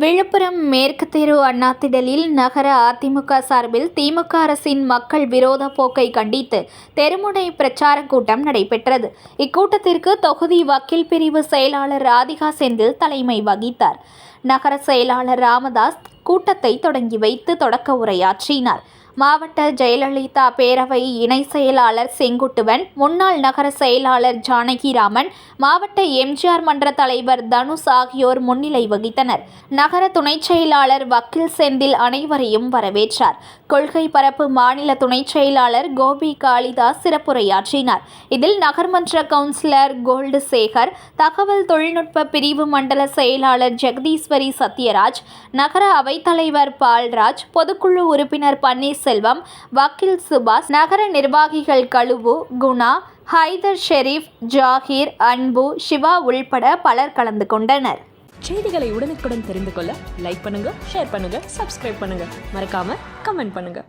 விழுப்புரம் மேற்கு தெரு அண்ணாத்திடலில் நகர அதிமுக சார்பில் திமுக அரசின் மக்கள் விரோத போக்கை கண்டித்து தெருமுனை பிரச்சார கூட்டம் நடைபெற்றது. இக்கூட்டத்திற்கு தொகுதி வக்கீல் பிரிவு செயலாளர் ராதிகா செந்தில் தலைமை வகித்தார். நகர செயலாளர் ராமதாஸ் கூட்டத்தை தொடங்கி வைத்து தொடக்க உரையாற்றினார். மாவட்ட ஜெயலலிதா பேரவை இணை செயலாளர் செங்குட்டுவன் முன்னாள் நகர செயலாளர் ஜானகிராமன் மாவட்ட எம்ஜிஆர் மன்ற தலைவர் தனுஷ் ஆகியோர் முன்னிலை வகித்தனர். நகர துணைச் செயலாளர் வக்கீல் செந்தில் அனைவரையும் வரவேற்றார். கொள்கை பரப்பு மாநில துணைச் செயலாளர் கோபி காளிதாஸ் சிறப்புரையாற்றினார். இதில் நகர்மன்ற கவுன்சிலர் கோல்டு சேகர் தகவல் தொழில்நுட்ப பிரிவு மண்டல செயலாளர் ஜெகதீஸ்வரி சத்யராஜ் நகர அவைத்தலைவர் பால்ராஜ் பொதுக்குழு உறுப்பினர் பன்னீர்செல்வம் வக்கீல் சுபாஷ் நகர நிர்வாகிகள் கழுவு குணா ஹைதர் ஷெரீப் ஜாகிர் அன்பு சிவா உள்பட பலர் கலந்து கொண்டனர். செய்திகளை உடனுக்குடன் தெரிந்து கொள்ள லைக் பண்ணுங்க ஷேர் பண்ணுங்க சப்ஸ்கிரைப் பண்ணுங்க. மறக்காம கமெண்ட் பண்ணுங்க.